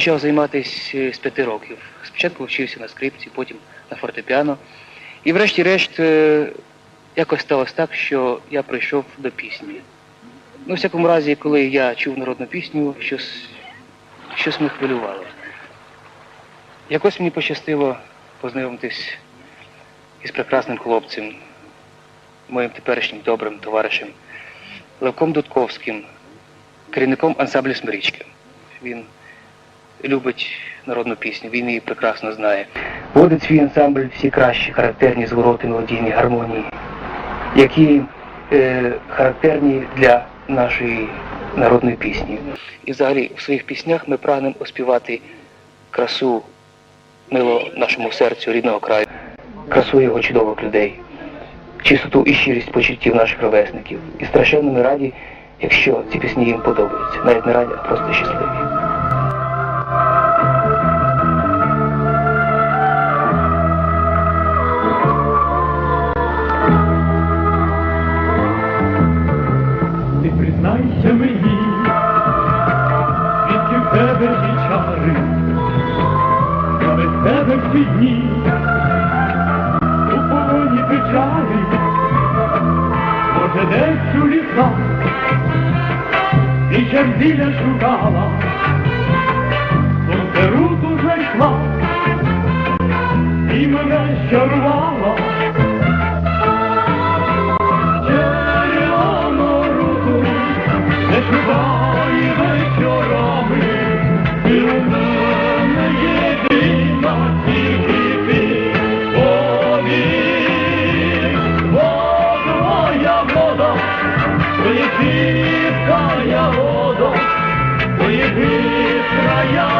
Почав займатися з п'яти років. Спочатку вчився на скрипці, потім на фортепіано. І врешті-решт е, якось сталося так, що я прийшов до пісні. Ну, в всякому разі, коли я чув народну пісню, щось, щось мене хвилювало. Якось мені пощастило познайомитись із прекрасним хлопцем, моїм теперішнім добрим товаришем Левком Дудковським, керівником ансамблю Смирічки. Він любить народну пісню, він її прекрасно знає. Водить свій ансамбль всі кращі характерні звороти мелодійні гармонії, які е, характерні для нашої народної пісні. І взагалі в своїх піснях ми прагнемо оспівати красу мило нашому серцю рідного краю, красу його чудових людей, чистоту і щирість почуттів наших ровесників. І страшенно ми раді, якщо ці пісні їм подобаються. Навіть не раді, а просто щасливі. Признайся мені, звідки в тебе ті чари, що без тебе в ці дні, у полоні печалі, може десь у лісах, і черзіля шукала, сонце руту знайшла, і мене щору Поїхав я воду, поїхав я